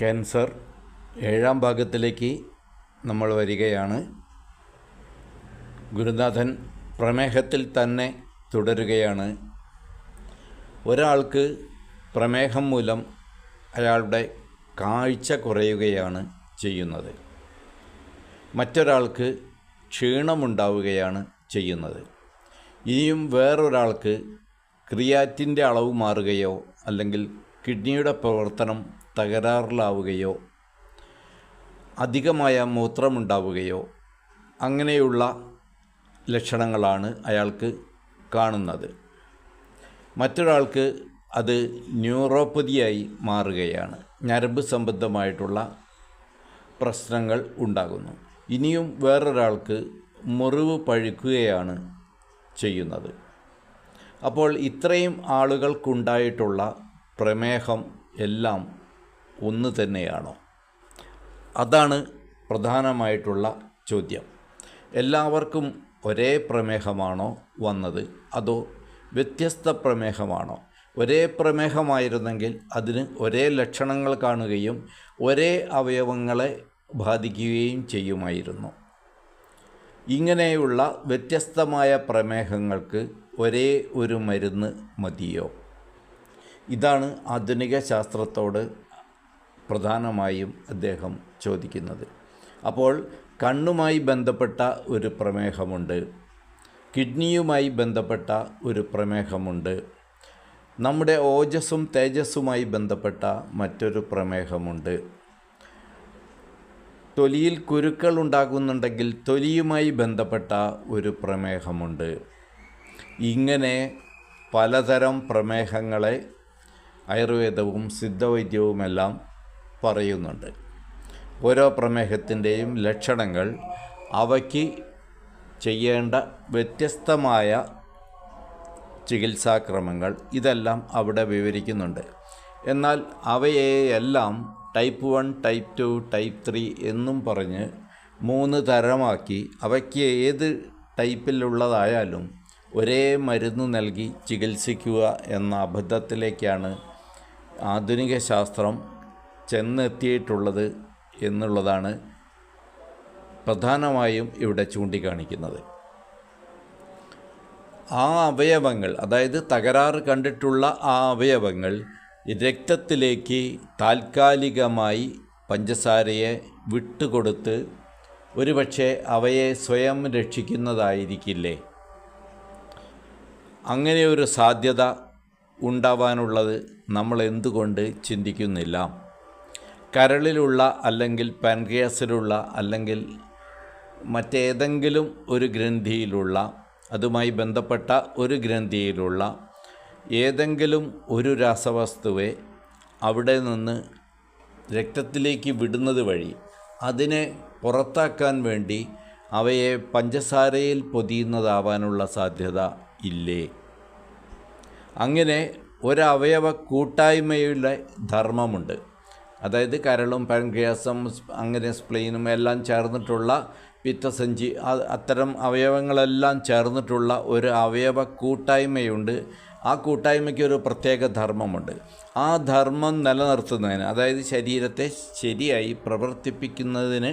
Cancer ഏഴാം ഭാഗത്തിലേക്ക് നമ്മൾ വരികയാണ്. ഗുരുനാഥൻ പ്രമേഹത്തിൽ തന്നെ തുടരുകയാണ്. ഒരാൾക്ക് പ്രമേഹം മൂലം അയാളുടെ കാഴ്ച കുറയുകയാണ് ചെയ്യുന്നത്. മറ്റൊരാൾക്ക് ക്ഷീണമുണ്ടാവുകയാണ് ചെയ്യുന്നത്. ഇനിയും വേറൊരാൾക്ക് ക്രിയാറ്റിന്റെ അളവ് മാറുകയോ അല്ലെങ്കിൽ കിഡ്നിയുടെ പ്രവർത്തനം തകരാറിലാവുകയോ അധികമായ മൂത്രമുണ്ടാവുകയോ അങ്ങനെയുള്ള ലക്ഷണങ്ങളാണ് അയാൾക്ക് കാണുന്നത്. മറ്റൊരാൾക്ക് അത് ന്യൂറോപ്പതിയായി മാറുകയാണ്. ഞരമ്പ് സംബന്ധമായിട്ടുള്ള പ്രശ്നങ്ങൾ ഉണ്ടാകുന്നു. ഇനിയും വേറൊരാൾക്ക് മുറിവ് പഴുക്കുകയാണ് ചെയ്യുന്നത്. അപ്പോൾ ഇത്രയും ആളുകൾക്കുണ്ടായിട്ടുള്ള പ്രമേഹം എല്ലാം ഒന്ന് തന്നെയാണോ? അതാണ് പ്രധാനമായിട്ടുള്ള ചോദ്യം. എല്ലാവർക്കും ഒരേ പ്രമേഹമാണോ വന്നത്? അതോ വ്യത്യസ്ത പ്രമേഹമാണോ? ഒരേ പ്രമേഹമായിരുന്നെങ്കിൽ അതിന് ഒരേ ലക്ഷണങ്ങൾ കാണുകയും ഒരേ അവയവങ്ങളെ ബാധിക്കുകയും ചെയ്യുമായിരുന്നു. ഇങ്ങനെയുള്ള വ്യത്യസ്തമായ പ്രമേഹങ്ങൾക്ക് ഒരേ ഒരു മരുന്ന് മതിയോ? ഇതാണ് ആധുനിക ശാസ്ത്രത്തോട് പ്രധാനമായും അദ്ദേഹം ചോദിക്കുന്നത്. അപ്പോൾ കണ്ണുമായി ബന്ധപ്പെട്ട ഒരു പ്രമേഹമുണ്ട്. കിഡ്നിയുമായി ബന്ധപ്പെട്ട ഒരു പ്രമേഹമുണ്ട്. നമ്മുടെ ഓജസ്സും തേജസ്സുമായി ബന്ധപ്പെട്ട മറ്റൊരു പ്രമേഹമുണ്ട്. തൊലിയിൽ കുരുക്കൾ ഉണ്ടാകുന്നുണ്ടെങ്കിൽ തൊലിയുമായി ബന്ധപ്പെട്ട ഒരു പ്രമേഹമുണ്ട്. ഇങ്ങനെ പലതരം പ്രമേഹങ്ങളെ ആയുർവേദവും സിദ്ധവൈദ്യവുമെല്ലാം പറയുന്നുണ്ട്. ഓരോ പ്രമേഹത്തിന്റെയും ലക്ഷണങ്ങൾ അവയ്ക്ക് ചെയ്യേണ്ട വ്യത്യസ്തമായ ചികിത്സാക്രമങ്ങൾ ഇതെല്ലാം അവിടെ വിവരിക്കുന്നുണ്ട്. എന്നാൽ അവയെ എല്ലാം type one type two type three എന്നും പറഞ്ഞ് മൂന്ന് തരമാക്കി അവയ്ക്ക് ഏത് ടൈപ്പിലുള്ളതായാലും ഒരേ മരുന്ന് നൽകി ചികിത്സിക്കുക എന്ന അബദ്ധത്തിലേക്കാണ് ആധുനിക ശാസ്ത്രം ചെന്നെത്തിയിട്ടുള്ളത് എന്നുള്ളതാണ് പ്രധാനമായും ഇവിടെ ചൂണ്ടിക്കാണിക്കുന്നത്. ആ അവയവങ്ങൾ അതായത് തകരാറ് കണ്ടിട്ടുള്ള ആ അവയവങ്ങൾ രക്തത്തിലേക്ക് താൽക്കാലികമായി പഞ്ചസാരയെ വിട്ടുകൊടുത്ത് ഒരുപക്ഷെ അവയെ സ്വയം രക്ഷിക്കുന്നതായിരിക്കില്ലേ? അങ്ങനെ ഒരു സാധ്യത ഉണ്ടാവാനുള്ളത് നമ്മൾ എന്തുകൊണ്ട് ചിന്തിക്കുന്നില്ല. കരളിലുള്ള അല്ലെങ്കിൽ പാൻക്രിയാസിലുള്ള അല്ലെങ്കിൽ മറ്റേതെങ്കിലും ഒരു ഗ്രന്ഥിയിലുള്ള അതുമായി ബന്ധപ്പെട്ട ഒരു ഗ്രന്ഥിയിലുള്ള ഏതെങ്കിലും ഒരു രാസവസ്തുവെ അവിടെ നിന്ന് രക്തത്തിലേക്ക് വിടുന്നത് വഴി അതിനെ പുറത്താക്കാൻ വേണ്ടി അവയെ പഞ്ചസാരയിൽ പൊതിയുന്നതാവാനുള്ള സാധ്യത ഇല്ലേ? അങ്ങനെ ഒരവയവ കൂട്ടായ്മയുടെ ധർമ്മമുണ്ട്. അതായത് കരളും പാൻക്രിയാസും അങ്ങനെ സ്പ്ലെയിനും എല്ലാം ചേർന്നിട്ടുള്ള പിത്തസഞ്ചി അത്തരം അവയവങ്ങളെല്ലാം ചേർന്നിട്ടുള്ള ഒരു അവയവ കൂട്ടായ്മയുണ്ട്. ആ കൂട്ടായ്മയ്ക്ക് ഒരു പ്രത്യേക ധർമ്മമുണ്ട്. ആ ധർമ്മം നിലനിർത്തുന്നതിന് അതായത് ശരീരത്തെ ശരിയായി പ്രവർത്തിപ്പിക്കുന്നതിന്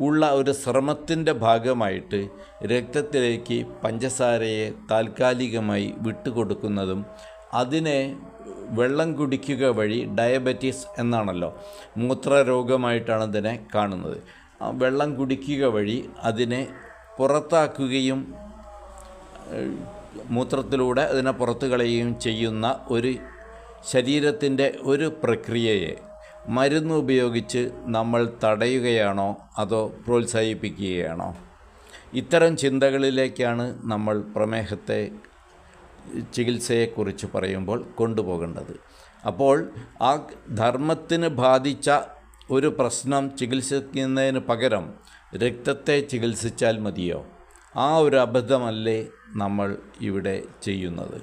ഉള്ള ഒരു ശ്രമത്തിന്റെ ഭാഗമായിട്ട് രക്തത്തിലേക്ക് പഞ്ചസാരയെ താൽക്കാലികമായി വിട്ടുകൊടുക്കുന്നതും അതിനെ വെള്ളം കുടിക്കുക വഴി ഡയബറ്റീസ് എന്നാണല്ലോ മൂത്രരോഗമായിട്ടാണ് അതിനെ കാണുന്നത്. വെള്ളം കുടിക്കുക വഴി അതിനെ പുറത്താക്കുകയും മൂത്രത്തിലൂടെ അതിനെ പുറത്തു കളയുകയും ചെയ്യുന്ന ഒരു ശരീരത്തിന്റെ ഒരു പ്രക്രിയയെ മരുന്ന് ഉപയോഗിച്ച് നമ്മൾ തടയുകയാണോ അതോ പ്രോത്സാഹിപ്പിക്കുകയാണോ? ഇത്തരം ചിന്തകളിലേക്കാണ് നമ്മൾ പ്രമേഹത്തെ ചികിത്സയെക്കുറിച്ച് പറയുമ്പോൾ കൊണ്ടുപോകേണ്ടത്. അപ്പോൾ ആ ധർമ്മത്തിന് ബാധിച്ച ഒരു പ്രശ്നം ചികിത്സിക്കുന്നതിന് പകരം രക്തത്തെ ചികിത്സിച്ചാൽ മതിയോ? ആ ഒരു അബദ്ധമല്ലേ നമ്മൾ ഇവിടെ ചെയ്യുന്നത്.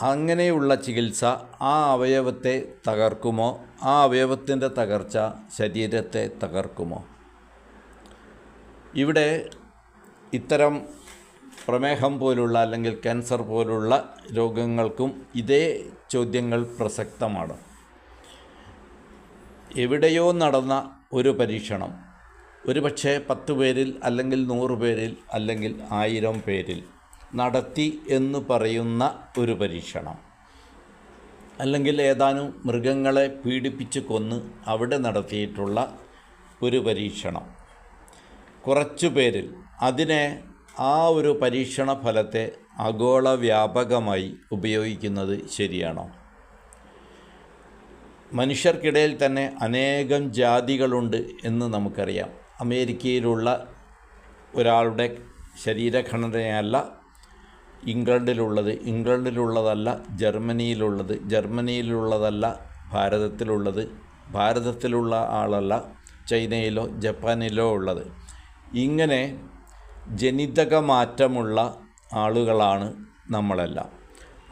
അങ്ങനെയുള്ള ചികിത്സ ആ അവയവത്തെ തകർക്കുമോ? ആ അവയവത്തിന്റെ തകർച്ച ശരീരത്തെ തകർക്കുമോ? ഇവിടെ ഇത്തരം പ്രമേഹം പോലുള്ള അല്ലെങ്കിൽ ക്യാൻസർ പോലുള്ള രോഗങ്ങൾക്കും ഇതേ ചോദ്യങ്ങൾ പ്രസക്തമാണ്. എവിടെയോ നടന്ന ഒരു പരീക്ഷണം. ഒരുപക്ഷെ പത്ത് പേരിൽ അല്ലെങ്കിൽ നൂറ് പേരിൽ അല്ലെങ്കിൽ ആയിരം പേരിൽ നടത്തി എന്ന് പറയുന്ന ഒരു പരീക്ഷണം. അല്ലെങ്കിൽ ഏതാനും മൃഗങ്ങളെ പീഡിപ്പിച്ച് കൊന്ന് അവിടെ നടത്തിയിട്ടുള്ള ഒരു പരീക്ഷണം. കുറച്ചു പേരിൽ. അതിനെ ആ ഒരു പരീക്ഷണ ഫലത്തെ ആഗോള വ്യാപകമായി ഉപയോഗിക്കുന്നത് ശരിയാണോ? മനുഷ്യർക്കിടയിൽ തന്നെ അനേകം ജാതികളുണ്ട് എന്ന് നമുക്കറിയാം. അമേരിക്കയിലുള്ള ഒരാളുടെ ശരീരഘടനയല്ല ഇംഗ്ലണ്ടിലുള്ളത് ഇംഗ്ലണ്ടിലുള്ളതല്ല ജർമ്മനിയിലുള്ളത് ജർമ്മനിയിലുള്ളതല്ല ഭാരതത്തിലുള്ളത് ഭാരതത്തിലുള്ള ആളല്ല ചൈനയിലോ ജപ്പാനിലോ ഉള്ളത്. ഇങ്ങനെ ജനിതക മാറ്റമുള്ള ആളുകളാണ് നമ്മളെല്ലാം.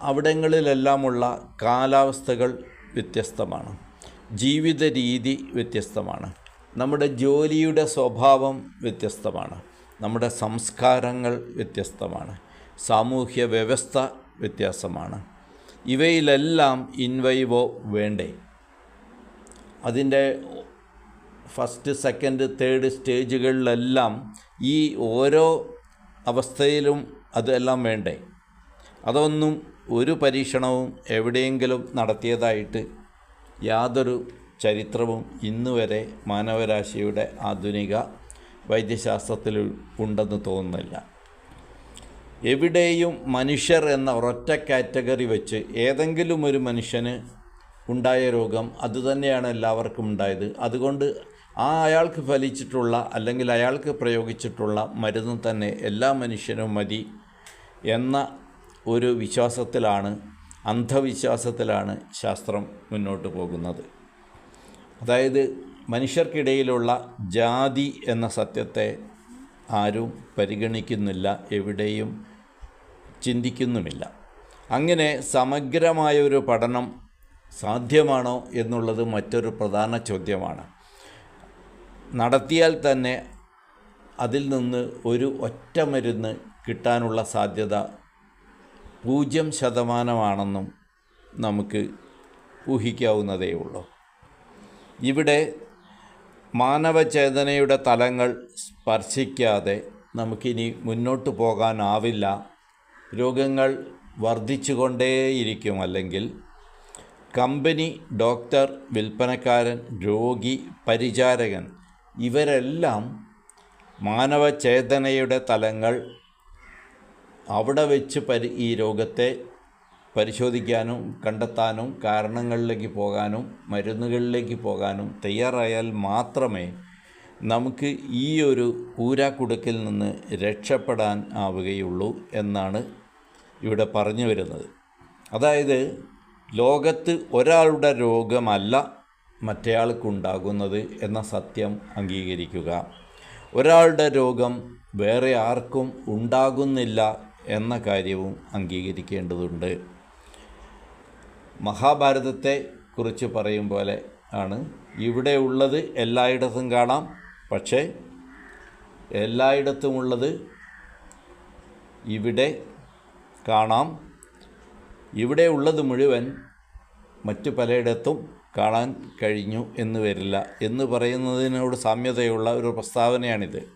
അവിടങ്ങളിലെല്ലാമുള്ള കാലാവസ്ഥകൾ വ്യത്യസ്തമാണ്. ജീവിത രീതി വ്യത്യസ്തമാണ്. നമ്മുടെ ജോലിയുടെ സ്വഭാവം വ്യത്യസ്തമാണ്. നമ്മുടെ സംസ്കാരങ്ങൾ വ്യത്യസ്തമാണ്. സാമൂഹ്യ വ്യവസ്ഥ വ്യത്യാസമാണ്. ഇവയിലെല്ലാം ഇൻവൈവോ വേണ്ടേ? അതിന്റെ ഫസ്റ്റ് സെക്കൻഡ് തേർഡ് സ്റ്റേജുകളിലെല്ലാം ഈ ഓരോ അവസ്ഥയിലും അതെല്ലാം വേണ്ടേ? അതൊന്നും ഒരു പരീക്ഷണവും എവിടെയെങ്കിലും നടത്തിയതായിട്ട് യാതൊരു ചരിത്രവും ഇന്നുവരെ മാനവരാശിയുടെ ആധുനിക വൈദ്യശാസ്ത്രത്തിൽ ഉണ്ടെന്ന് തോന്നുന്നില്ല. എവിടെയും മനുഷ്യർ എന്ന ഒരൊറ്റ കാറ്റഗറി വെച്ച് ഏതെങ്കിലും ഒരു മനുഷ്യന് ഉണ്ടായ രോഗം അതുതന്നെയാണ് എല്ലാവർക്കും ഉണ്ടായത്. അതുകൊണ്ട് ആ അയാൾക്ക് ഫലിച്ചിട്ടുള്ള അല്ലെങ്കിൽ അയാൾക്ക് പ്രയോഗിച്ചിട്ടുള്ള മരുന്ന് തന്നെ എല്ലാ മനുഷ്യനും മതി എന്ന ഒരു വിശ്വാസത്തിലാണ് അന്ധവിശ്വാസത്തിലാണ് ശാസ്ത്രം മുന്നോട്ട് പോകുന്നത്. അതായത് മനുഷ്യർക്കിടയിലുള്ള ജാതി എന്ന സത്യത്തെ ആരും പരിഗണിക്കുന്നില്ല എവിടെയും ചിന്തിക്കുന്നുമില്ല. അങ്ങനെ സമഗ്രമായ ഒരു പഠനം സാധ്യമാണോ എന്നുള്ളത് മറ്റൊരു പ്രധാന ചോദ്യമാണ്. നടത്തിയാൽ തന്നെ അതിൽ നിന്ന് ഒരു ഒറ്റ മരുന്ന് കിട്ടാനുള്ള സാധ്യത പൂജ്യം ശതമാനമാണെന്നും നമുക്ക് ഊഹിക്കാവുന്നതേ ഉള്ളൂ. ഇവിടെ മാനവചേതനയുടെ തലങ്ങൾ സ്പർശിക്കാതെ നമുക്കിനി മുന്നോട്ട് പോകാനാവില്ല. രോഗങ്ങൾ വർദ്ധിച്ചുകൊണ്ടേയിരിക്കും. അല്ലെങ്കിൽ കമ്പനി ഡോക്ടർ വിൽപ്പനക്കാരൻ രോഗി പരിചാരകൻ ഇവരെല്ലാം മാനവചേതനയുടെ തലങ്ങൾ അവിടെ വെച്ച് പരി ഈ രോഗത്തെ പരിശോധിക്കാനും കണ്ടെത്താനും കാരണങ്ങളിലേക്ക് പോകാനും മരുന്നുകളിലേക്ക് പോകാനും തയ്യാറായാൽ മാത്രമേ നമുക്ക് ഈ ഒരു കൂരാക്കുടുക്കിൽ നിന്ന് രക്ഷപ്പെടാൻ ആവുകയുള്ളൂ എന്നാണ് ഇവിടെ പറഞ്ഞു വരുന്നത്. അതായത് ലോകത്ത് ഒരാളുടെ രോഗമല്ല മറ്റേയാൾക്കുണ്ടാകുന്നത് എന്ന സത്യം അംഗീകരിക്കുക. ഒരാളുടെ രോഗം വേറെ ആർക്കും ഉണ്ടാകുന്നില്ല എന്ന കാര്യവും അംഗീകരിക്കേണ്ടതുണ്ട്. മഹാഭാരതത്തെ കുറിച്ച് പറയും പോലെ ആണ്. ഇവിടെ ഉള്ളത് എല്ലായിടത്തും കാണാം. പക്ഷേ എല്ലായിടത്തുമുള്ളത് ഇവിടെ കാണാം. ഇവിടെ ഉള്ളത് മുഴുവൻ മറ്റു പലയിടത്തും കാണാൻ കഴിഞ്ഞു എന്ന് വരില്ല. എന്ന് പറയുന്നതിനോട് സാമ്യതയുള്ള ഒരു പ്രസ്താവനയാണിത്.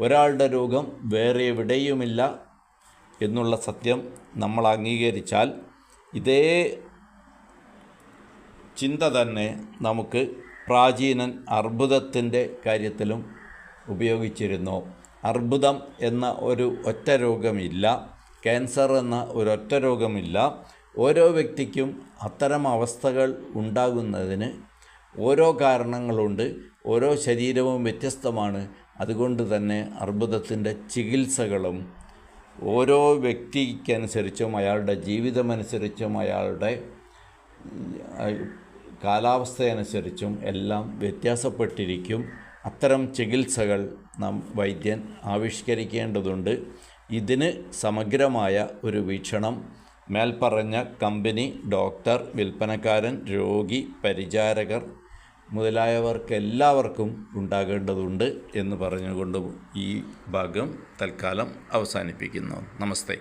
ഒരാളുടെ രോഗം വേറെ എവിടെയുമില്ല എന്നുള്ള സത്യം നമ്മൾ അംഗീകരിച്ചാൽ ഇതേ ചിന്ത തന്നെ നമുക്ക് പ്രാചീനൻ അർബുദത്തിന്റെ കാര്യത്തിലും ഉപയോഗിച്ചിരുന്നു. അർബുദം എന്ന ഒരു ഒറ്റ രോഗമില്ല. ക്യാൻസർ എന്ന ഒരൊറ്റ രോഗമില്ല. ഓരോ വ്യക്തിക്കും അത്തരം അവസ്ഥകൾ ഉണ്ടാകുന്നതിന് ഓരോ കാരണങ്ങളുണ്ട് ഓരോ ശരീരവും വ്യത്യസ്തമാണ്. അതുകൊണ്ട് തന്നെ അർബുദത്തിന്റെ ചികിത്സകളും ഓരോ വ്യക്തിക്കനുസരിച്ചും അയാളുടെ ജീവിതമനുസരിച്ചും അയാളുടെ കാലാവസ്ഥയനുസരിച്ചും എല്ലാം വ്യത്യാസപ്പെട്ടിരിക്കും. അത്തരം ചികിത്സകൾ നാം വൈദ്യൻ ആവിഷ്കരിക്കേണ്ടതുണ്ട്. ഇതിന് സമഗ്രമായ ഒരു വീക്ഷണം മേൽപ്പറഞ്ഞ കമ്പനി ഡോക്ടർ വിൽപ്പനക്കാരൻ രോഗി പരിചാരകർ മുതലായവർക്കെല്ലാവർക്കും ഉണ്ടാകേണ്ടതുണ്ട് എന്ന് പറഞ്ഞുകൊണ്ട് ഈ ഭാഗം തൽക്കാലം അവസാനിപ്പിക്കുന്നു. നമസ്തേ.